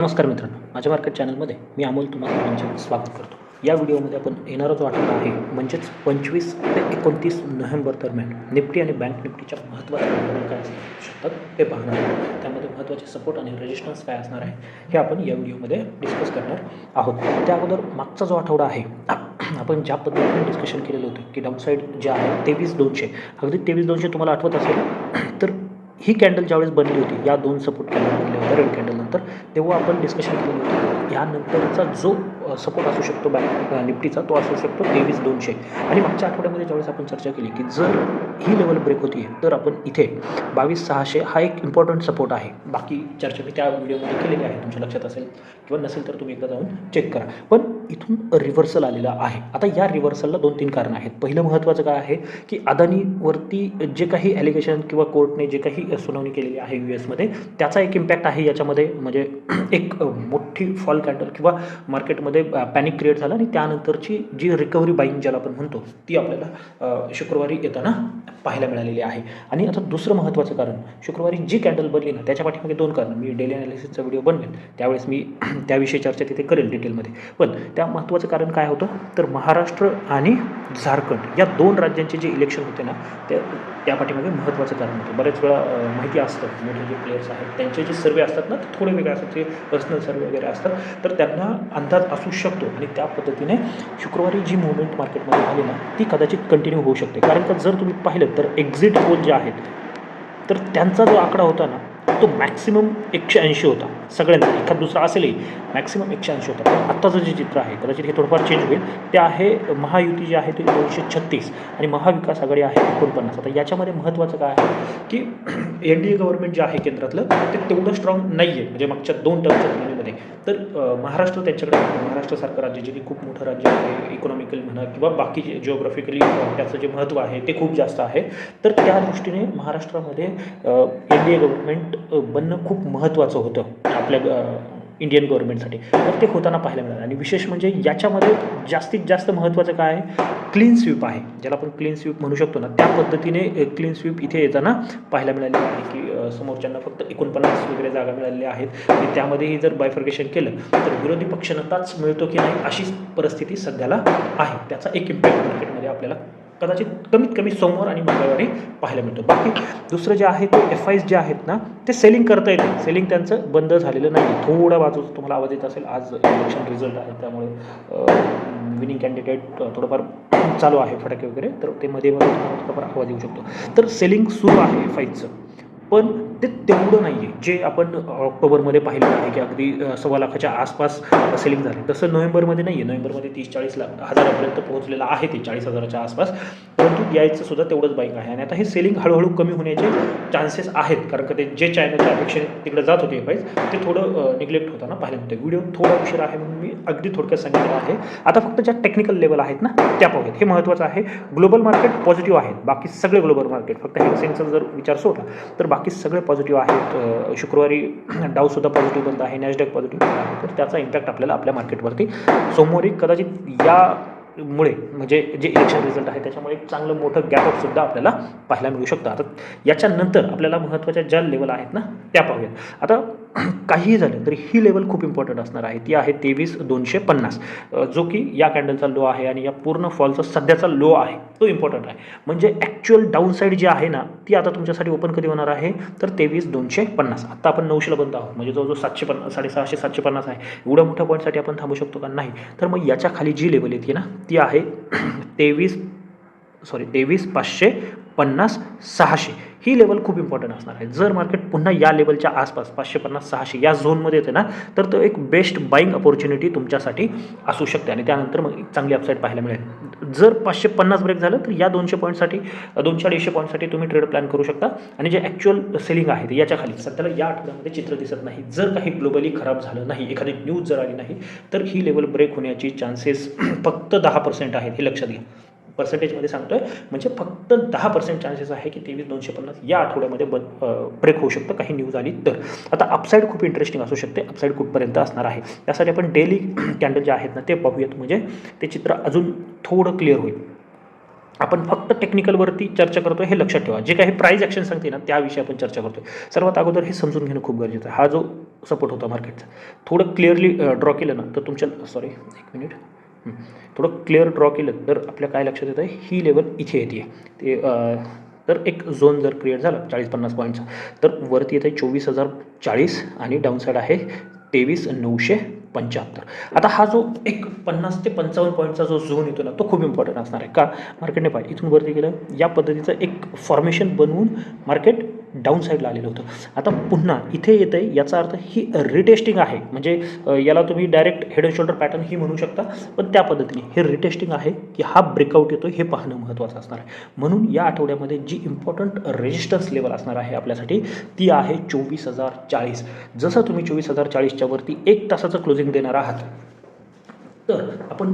नमस्कार मित्रांनो माझ्या मार्केट चॅनलमध्ये मी अमोल तुम्हाला सर्वांचे स्वागत करतो. या व्हिडिओमध्ये आपण येणारा जो आठवडा आहे म्हणजेच पंचवीस ते एकोणतीस नोव्हेंबर दरम्यान निफ्टी आणि बँक निफ्टीच्या महत्त्वाच्या घटना काय असू शकतात ते पाहणार आहोत. त्यामध्ये महत्त्वाचे सपोर्ट आणि रेजिस्टन्स काय असणार आहे हे आपण या व्हिडिओमध्ये डिस्कस करणार आहोत. त्या अगोदर मागचा जो आठवडा आहे आपण ज्या पद्धतीने डिस्कशन केलेलं होतं की डाऊनसाईड जे आहे तेवीस दोनशे अगदी तेवीस दोनशे तुम्हाला आठवत असेल तर ही कॅन्डल ज्यावेळेस बनली होती या दोन सपोर्ट कॅन्डल बनल्या होत्या रेड कॅन्डल नंतर तेव्हा आपण डिस्कशन केलेलं होतं. यानंतरचा जो सपोर्ट असू शकतो बँक निफ्टीचा तो असू शकतो तेवीस दोनशे. आणि मागच्या आठवड्यामध्ये ज्यावेळेस आपण चर्चा केली की जर ही लेवल ब्रेक होती. आहे तर आपण इथे बावीस सहाशे हा एक इम्पॉर्टंट सपोर्ट आहे. बाकी चर्चा मी त्या व्हिडिओमध्ये केलेली आहे. तुमच्या लक्षात असेल किंवा नसेल तर तुम्ही एकदा जाऊन चेक करा. पण इथून रिव्हर्सल आलेला आहे. आता या रिव्हर्सलला दोन तीन कारणं आहेत. पहिलं महत्त्वाचं काय आहे की अदानीवरती जे काही ॲलिगेशन किंवा कोर्टने जे काही सुनावणी केलेली आहे यू एसमध्ये त्याचा एक इम्पॅक्ट आहे याच्यामध्ये. म्हणजे एक मोठी फॉल कॅन्डल किंवा मार्केटमध्ये पॅनिक क्रिएट झाला आणि त्यानंतरची जी रिकव्हरी बाईंग ज्याला आपण म्हणतो ती आपल्याला शुक्रवारी येताना पाहायला मिळालेली आहे. आणि आता दुसरं महत्त्वाचं कारण शुक्रवारी जी कॅन्डल बनली ना त्याच्या पाठीमागे दोन कारण. मी डेली अनालिसिसचा व्हिडिओ बनवेल त्यावेळेस मी त्याविषयी चर्चा तिथे करेल डिटेलमध्ये पण त्या महत्त्वाचं कारण काय होतं? तर महाराष्ट्र आणि झारखंड या दोन राज्यांचे जे इलेक्शन होते ना त्या त्या पाठीमागे महत्त्वाचं कारण होतं. बरेच वेळा माहिती असतं. मोठे जे प्लेयर्स आहेत त्यांचे जे सर्वे असतात ना ते थोडे वेगळे असतात. ते पर्सनल सर्वे वगैरे असतात. तर त्यांना अंदाज असू शकतो. आणि त्या पद्धतीने शुक्रवारी जी मुवमेंट मार्केटमध्ये झाली ना ती कदाचित कंटिन्यू होऊ शकते. कारण का जर तुम्ही पाहिलं तर एक्झिट पोल जे आहेत तर त्यांचा जो आकडा होता ना तो मॅक्सिमम एकशे ऐंशी होता. सगळ्यांना एखाद दुसरा असेलही मॅक्सिमम एकशे ऐंशी होता. पण आत्ताचं जे चित्र आहे कदाचित हे थोडंफार चेंज होईल. ते आहे महायुती जी आहे ती दोनशे छत्तीस आणि महाविकास आघाडी आहे एकोणपन्नास. आता याच्यामध्ये महत्त्वाचं काय आहे की एन डी ए गव्हर्नमेंट जे आहे केंद्रातलं ते तेवढं स्ट्रॉंग नाही आहे म्हणजे मागच्या दोन टर्मच्या तुलनेमध्ये. तर महाराष्ट्र त्यांच्याकडे महाराष्ट्रासारखं राज्य जे की खूप मोठं राज्य आहे इकॉनॉमिकली म्हणा किंवा बाकी जे जिओग्राफिकली त्याचं जे महत्त्व आहे ते खूप जास्त आहे. तर त्या दृष्टीने महाराष्ट्रामध्ये एन डी ए गव्हर्नमेंट बनणं खूप महत्त्वाचं होतं आपल्या इंडियन गव्हर्नमेंटसाठी तर ते होताना पाहायला मिळालं. आणि विशेष म्हणजे याच्यामध्ये जास्तीत जास्त महत्त्वाचं काय आहे? क्लीन स्वीप आहे. ज्याला आपण क्लीन स्वीप म्हणू शकतो ना त्या पद्धतीने क्लीन स्वीप इथे येताना पाहायला मिळालेलं आहे की समोरच्यांना फक्त एकोणपन्नास वगैरे जागा मिळालेल्या आहेत. आणि त्यामध्येही जर बायफर्गेशन केलं तर विरोधी पक्षनताच मिळतो की नाही अशी परिस्थिती सध्याला आहे. त्याचा एक इम्पॅक्ट मार्केटमध्ये आपल्याला कदाचित कमीत कमी सोमवार आणि मंगळवारी पाहायला मिळतो. बाकी दुसरं जे आहे ते एफ आयज जे आहेत ना ते सेलिंग करता येते. सेलिंग त्यांचं बंद झालेलं नाही थोडा बाजूचा तुम्हाला आवाज येत असेल आज इलेक्शन रिझल्ट आहे त्यामुळे विनिंग कॅन्डिडेट थोडंफार चालू आहे फटाके वगैरे तर ते मध्ये मध्ये तुम्हाला थोडाफार आवाज येऊ शकतो. तर सेलिंग सुरू आहे एफ आयचं पण ते तेवढं नाही आहे जे आपण ऑक्टोबरमध्ये पाहिलेलं आहे की अगदी सव्वा लाखाच्या आसपास सेलिंग झाले. तसं नोव्हेंबरमध्ये नाही आहे नोव्हेंबरमध्ये तीस चाळीस लाख हजारापर्यंत पोहोचलेलं आहे ते चाळीस हजाराच्या आसपास. परंतु यायचं सुद्धा तेवढंच बाईक आहे. आणि आता हे सेलिंग हळूहळू कमी होण्याचे चान्सेस आहेत. कारण का ते जे चायनाच्या अपेक्षेने तिकडे जात होते बाईक ते थोडं निग्लेक्ट होताना पाहायला मिळतं व्हिडिओ थोडा उशीर आहे म्हणून मी अगदी थोडक्यात सांगितलं आहे. आता फक्त ज्या टेक्निकल लेवल आहेत ना त्या पाहूयात. हे महत्त्वाचं आहे. ग्लोबल मार्केट पॉझिटिव्ह आहेत. बाकी सगळे ग्लोबल मार्केट फक्त हेन्सेनचा जर विचार सोडला तर बाकी सगळे पॉझिटिव्ह आहेत शुक्रवारी डाऊसुद्धा पॉझिटिव्ह बंद आहे नॅशडॅक पॉझिटिव्ह बंद आहे. तर त्याचा इम्पॅक्ट आपल्याला आपल्या मार्केटवरती सोमवारी कदाचित या मुळे म्हणजे जे इलेक्शन रिझल्ट आहे त्याच्यामुळे एक चांगलं मोठं गॅपअपसुद्धा आपल्याला पाहायला मिळू शकतं. आता याच्यानंतर आपल्याला महत्त्वाच्या ज्या लेवल आहेत ना त्या पाहूयात. आता काहीही झालं तरी ही लेवल खूप इम्पॉर्टंट असणार आहे. ती आहे तेवीस दोनशे पन्नास. जो की या कॅन्डलचा लो आहे आणि या पूर्ण फॉलचा सध्याचा लो आहे. तो इम्पॉर्टंट आहे. म्हणजे ॲक्च्युअल डाऊनसाईड जी आहे ना ती आता तुमच्यासाठी ओपन कधी होणार आहे? तर तेवीस दोनशे पन्नास. आत्ता आपण नऊशेला बंद आहोत. म्हणजे जो सातशे पन्नास साडेसहाशे सातशे पन्नास आहे. एवढ्या मोठ्या पॉईंटसाठी आपण थांबू शकतो का? नाही. तर मग याच्या खाली जी लेवल येते ना ती आहे तेवीस सॉरी तेवीस पाचशे पन्नास सहाशे. ही लेवल खूप इम्पॉर्टंट असणार आहे. जर मार्केट पुन्हा या लेवलच्या आसपास पाचशे पन्नास सहाशे या झोनमध्ये येते ना तर तो एक बेस्ट बाईंग अपॉर्च्युनिटी तुमच्यासाठी असू शकते. आणि त्यानंतर मग चांगली अपसाईड पाहायला मिळेल. जर पाचशे पन्नास ब्रेक झालं तर या दोनशे पॉईंटसाठी दोनशे अडीचशे पॉईंटसाठी तुम्ही ट्रेड प्लॅन करू शकता. आणि जे ॲक्च्युअल सेलिंग आहे ते याच्या खाली. सध्याला या आठवड्यामध्ये चित्र दिसत नाही. जर काही ग्लोबली खराब झालं नाही एखादी न्यूज जर आली नाही तर ही लेवल ब्रेक होण्याची चान्सेस फक्त दहा पर्सेंट आहेत हे लक्षात घ्या. पर्सेंटेजमध्ये सांगतोय. म्हणजे फक्त दहा पर्सेंट चान्सेस आहे की तेवीस दोनशे पन्नास या आठवड्यामध्ये बन ब्रेक होऊ शकतं काही न्यूज आली तर. आता अपसाईड खूप इंटरेस्टिंग असू शकते. अपसाईड कुठपर्यंत असणार आहे? त्यासाठी आपण डेली कॅन्डल जे आहेत ना ते पाहूयात म्हणजे ते चित्र अजून थोडं क्लिअर होईल. आपण फक्त टेक्निकलवरती चर्चा करतो हे लक्षात ठेवा. जे काही प्राईज ॲक्शन सांगते ना त्याविषयी आपण चर्चा करतो सर्वात अगोदर हे समजून घेणं खूप गरजेचं आहे. हा जो सपोर्ट होता मार्केटचा थोडं क्लिअरली ड्रॉ केलं ना तर तुमच्या सॉरी एक मिनिट थोडं क्लिअर ड्रॉ केलं तर आपल्या काय लक्षात येतं ही लेवल इथे येते ते तर एक झोन जर क्रिएट झाला चाळीस पन्नास पॉईंटचा तर वरती येतं आहे चोवीस हजार चाळीस आणि डाऊनसाईड आहे तेवीस नऊशे पंच्याहत्तर. आता हा जो एक पन्नास ते पंचावन्न पॉईंटचा जो झोन येतो ना तो खूप इम्पॉर्टंट असणार आहे. का? मार्केटने पाहिजे इथून वरती गेलं. या पद्धतीचं एक फॉर्मेशन बनवून मार्केट डाऊन साईडला आलेलं होतं. आता पुन्हा इथे येतं आहे याचा अर्थ ही रिटेस्टिंग आहे. म्हणजे याला तुम्ही direct head and shoulder pattern ही म्हणू शकता. पण त्या पद्धतीने हे रिटेस्टिंग आहे की हा ब्रेकआउट येतो हे पाहणं महत्त्वाचं असणार आहे. म्हणून या आठवड्यामध्ये जी इम्पॉर्टंट रेजिस्टन्स लेवल असणार आहे आपल्यासाठी ती आहे चोवीस हजार चाळीस. जसं तुम्ही चोवीस हजार चाळीसच्या वरती एक तासाचं क्लोजिंग देणार आहात तर आपण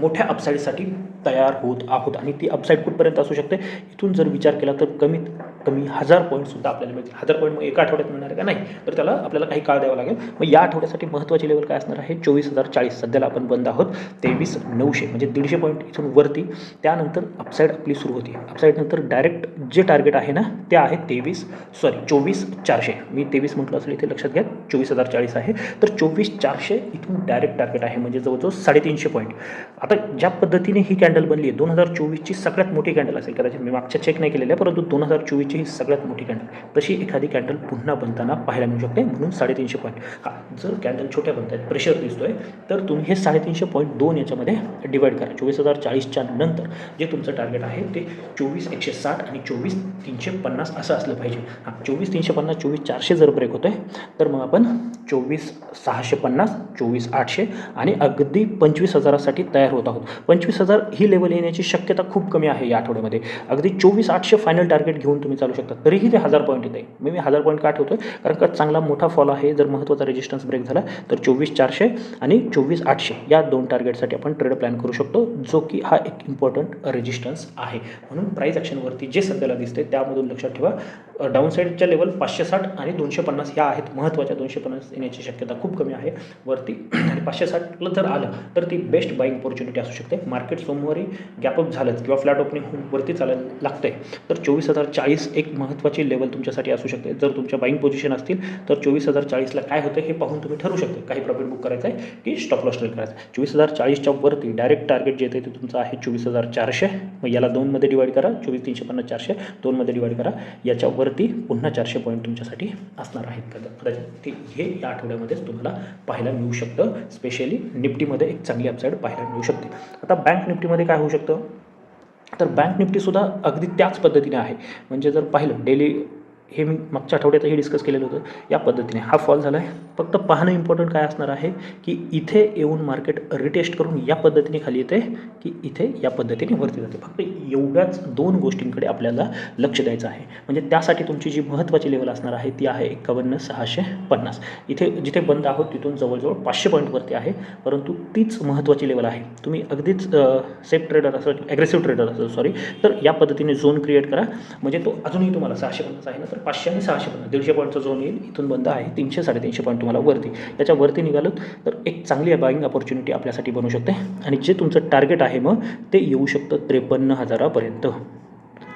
मोठ्या अपसाईडसाठी तयार होत आहोत. आणि ती अपसाईड कुठपर्यंत असू शकते? इथून जर विचार केला तर कमीत कमी हजार पॉईंटसुद्धा आपल्याला मिळतील. हजार पॉईंट मग एका आठवड्यात मिळणार आहे का? नाही. तर त्याला आपल्याला काही काळ द्यावा लागेल. मग या आठवड्यासाठी महत्त्वाची लेवल काय असणार आहे? चोवीस हजार चाळीस. सध्याला आपण बंद आहोत. तेवीस नऊशे म्हणजे दीडशे पॉईंट इथून वरती. त्यानंतर अपसाईड आपली सुरू होती. अपसाईडनंतर डायरेक्ट जे टार्गेट आहे ना ते आहे तेवीस सॉरी चोवीस चारशे. मी तेवीस म्हटलं असेल इथे लक्षात घ्या. चोवीस हजार चाळीस आहे. तर चोवीस चारशे इथून डायरेक्ट टार्गेट आहे म्हणजे जवळजवळ साडेतीनशे पॉईंट आता ज्या पद्धतीने ही कॅन्डल बनली आहे दोन हजार चोवीसची सगळ्यात मोठी कॅन्डल असेल कदाचित मी मागच्या चेक नाही केलेल्या परंतु दोन हजार चोवीसची ही सगळ्यात मोठी कॅन्डल तशी एखादी कॅन्डल पुन्हा बनताना पाहायला मिळू शकते म्हणून साडेतीनशे पॉईंट हा जर कॅन्डल छोट्या बनत आहेत प्रेशर दिसतोय तर तुम्ही हे साडेतीनशे पॉईंट दोन याच्यामध्ये डिवाईड करा. चोवीस हजार चाळीसच्या नंतर जे तुमचं टार्गेट आहे ते चोवीस एकशे साठ आणि चोवीस तीनशे पन्नास असं असलं पाहिजे. हां चोवीस तीनशे पन्नास चोवीस चारशे जर ब्रेक होतोय तर मग आपण चोवीस सहाशे पन्नास चोवीस आठशे आणि अगदी पंचवीस हजारासाठी तयार होत आहोत. पंचवीस हजार ही लेवल येण्याची शक्यता खूप कमी आहे या आठवड्यामध्ये. अगदी चोवीस आठशे फायनल टार्गेट घेऊन तुम्ही चालू शकता. तरीही ते हजार पॉईंट येते मी मी हजार पॉईंट का ठेवतोय? कारण का चांगला मोठा फॉल आहे जर महत्त्वाचा रेजिस्टन्स ब्रेक झाला तर चोवीस चारशे आणि चोवीस आठशे या दोन टार्गेटसाठी आपण ट्रेड प्लॅन करू शकतो जो की हा एक इम्पॉर्टंट रेजिस्टन्स आहे. म्हणून प्राईस ॲक्शनवरती जे सध्याला दिसते त्यामधून लक्षात ठेवा. डाऊन साईडच्या लेवल पाचशे साठ आणि दोनशे पन्नास ह्या आहेत. महत्त्वाच्या दोनशे पन्नास येण्याची शक्यता खूप कमी आहे. वरती आणि पाचशे साठला जर आलं तर ती बेस्ट बाईंग ऑपॉर्च्युनिटी असू शकते. मार्केट सोमवारी गॅपअप झालंच किंवा फ्लॅट ओपनिंग होऊन वरती चालायला लागते तर चोवीस हजार चाळीस एक महत्त्वाची लेवल तुमच्यासाठी असू शकते. जर तुमच्या बाईंग पोझिशन असतील तर चोवीस हजार चाळीसला काय होतं हे पाहून तुम्ही ठरू शकता. काही प्रॉफिट बुक करायचं आहे की स्टॉप लॉस ट्रेड करायचं आहे चोवीस हजार चाळीसच्या वरती डायरेक्ट टार्गेट जे येते ते तुमचं आहे चोवीस हजार चारशे. मग याला दोनमध्ये डिवाईड करा. चोवीस तीनशे पन्नास चारशे. दोनमध्ये डिवाईड करा. याच्यावरती पुन्हा चारशे पॉईंट तुमच्यासाठी असणार आहेत. कदा कदाचित ते हे या आठवड्यामध्येच तुम्हाला पाहायला मिळू शकतं. स्पेशली निफ्टीमध्ये एक चांगली अपसाईड पाहायला मिळू शकते. आता बँक निफ्टीमध्ये काय होऊ शकतं? तर बँक निफ्टीसुद्धा अगदी त्याच पद्धतीने आहे. म्हणजे जर पाहिलं डेली हे मी मागच्या आठवड्यातही डिस्कस केलेलं होतं. या पद्धतीने हा फॉल झाला आहे फक्त पाहणं इम्पॉर्टंट काय असणार आहे की इथे येऊन मार्केट रिटेस्ट करून या पद्धतीने खाली येते की इथे या पद्धतीने वरती जाते फक्त एवढ्याच दोन गोष्टींकडे आपल्याला लक्ष द्यायचं आहे. म्हणजे त्यासाठी तुमची जी महत्त्वाची लेवल असणार आहे ती आहे एकावन्न सहाशे पन्नास. इथे जिथे बंद आहोत तिथून जवळजवळ पाचशे पॉईंटवरती आहे. परंतु तीच महत्त्वाची लेवल आहे. तुम्ही अगदीच सेफ ट्रेडर असेल ॲग्रेसिव्ह ट्रेडर असेल सॉरी तर या पद्धतीने झोन क्रिएट करा. म्हणजे तो अजूनही तुम्हाला सहाशे पन्नास आहे ना तर पाचशे आणि सहाशे पन्नास दीडशे पॉईंटचा झोन येईल. इथून बंद आहे. तीनशे साडेतीनशे पॉईंट तुम्हाला वरती. याच्यावरती निघालं तर एक चांगली बाईंग अपॉर्च्युनिटी आपल्यासाठी बनू शकते. आणि जे तुमचं टार्गेट आहे मग ते येऊ शकतं त्रेपन्न हजारापर्यंत.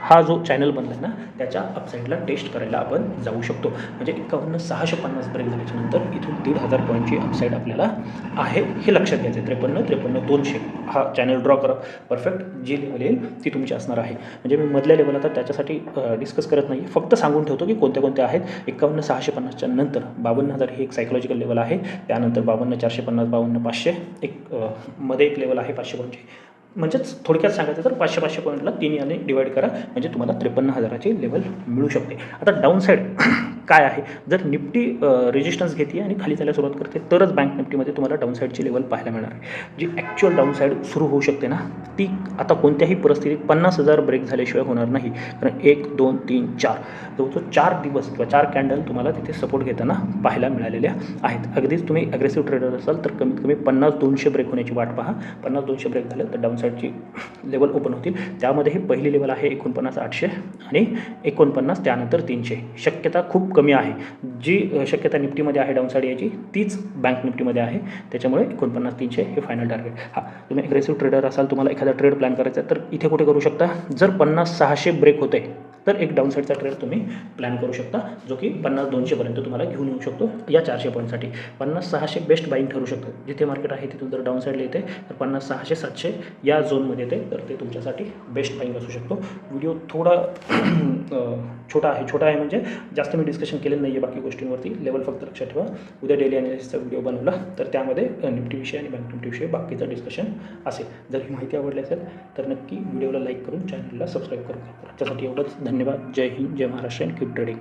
हा जो चॅनल बनला आहे ना त्याच्या अपसाईडला टेस्ट करायला आपण जाऊ शकतो. म्हणजे एकावन्न सहाशे पन्नास ब्रेक झाल्याच्यानंतर इथून दीड हजार पॉईंटची अपसाईड आपल्याला आहे हे लक्षात घ्यायचं आहे त्रेपन्न त्रेपन्न दोनशे हा चॅनल ड्रॉ करा. परफेक्ट जी लेवल येईल ती तुमची असणार आहे. म्हणजे मी मधल्या लेवल आता त्याच्यासाठी डिस्कस करत नाही फक्त सांगून ठेवतो की कोणत्या कोणत्या आहेत. एकावन्न सहाशे पन्नासच्या नंतर बावन्न हजार ही एक सायकोलॉजिकल लेवल आहे. त्यानंतर बावन्न चारशे पन्नास बावन्न पाचशे. एक मध्ये एक लेवल आहे पाचशे पॉईंटची म्हणजेच थोडक्यात सांगायचं तर पाचशे पाचशे पॉईंटला तीन याने डिवाईड करा. म्हणजे तुम्हाला त्रेपन्न हजाराची लेवल मिळू शकते. आता डाऊन साईड काय आहे? जर निफ्टी रेजिस्टन्स घेते आणि खाली जायला सुरुवात करते तरच बँक निफ्टीमध्ये तुम्हाला डाऊनसाईडची लेवल पाहायला मिळणार आहे. जी ॲक्च्युअल डाऊनसाईड सुरू होऊ शकते ना ती आता कोणत्याही परिस्थितीत पन्नास हजार ब्रेक झाल्याशिवाय होणार नाही. कारण एक दोन तीन चार. जवळजवळ चार दिवस किंवा चार कॅन्डल तुम्हाला तिथे सपोर्ट घेताना पाहायला मिळालेल्या आहेत. अगदीच तुम्ही ॲग्रेसिव्ह ट्रेडर असाल तर कमीत कमी पन्नास दोनशे ब्रेक होण्याची वाट पहा. पन्नास दोनशे ब्रेक झाले तर डाऊनसाईडची लेवल ओपन होतील. त्यामध्ये ही पहिली लेवल आहे एकोणपन्नास आठशे आणि एकोणपन्नास त्यानंतर तीनशे. शक्यता खूप कमी आहे. जी शक्यता निफ्टीमध्ये आहे डाऊन साईड याची तीच बँक निफ्टीमध्ये आहे. त्याच्यामुळे एकोणपन्नास तीनशे हे फायनल टार्गेट हां तुम्ही अग्रेसिव्ह ट्रेडर असाल तुम्हाला एखादा ट्रेड प्लॅन करायचा आहे तर इथे कुठे करू शकता? जर पन्नास सहाशे ब्रेक होते तर एक डाऊन साईडचा ट्रेड तुम्ही प्लॅन करू शकता जो की पन्नास दोनशेपर्यंत तुम्हाला घेऊन येऊ शकतो या चारशे पॉईंटसाठी पन्नास सहाशे बेस्ट बाईंग ठरू शकतं. जिथे मार्केट आहे तिथून जर डाऊन साईडला येते तर पन्नास सहाशे सातशे या झोनमध्ये येते तर ते तुमच्यासाठी बेस्ट बाईंग असू शकतो. व्हिडिओ थोडा छोटा आहे. छोटा आहे म्हणजे जास्त मी डिस्कशन केलेलं नाही आहे बाकी गोष्टींवरती. लेवल फक्त लक्षात ठेवा. उद्या डेली अनालिसिसचा व्हिडिओ बनवला तर त्यामध्ये निफ्टीविषयी आणि बँक निफ्टीविषयी बाकीचं डिस्कशन असेल. जर ही माहिती आवडली असेल तर नक्की व्हिडिओला लाईक करून चॅनलला सबस्क्राईब करून त्यासाठी एवढंच. धन्यवाद. धन्यवाद. जय हिंद. जय महाराष्ट्र. And keep trading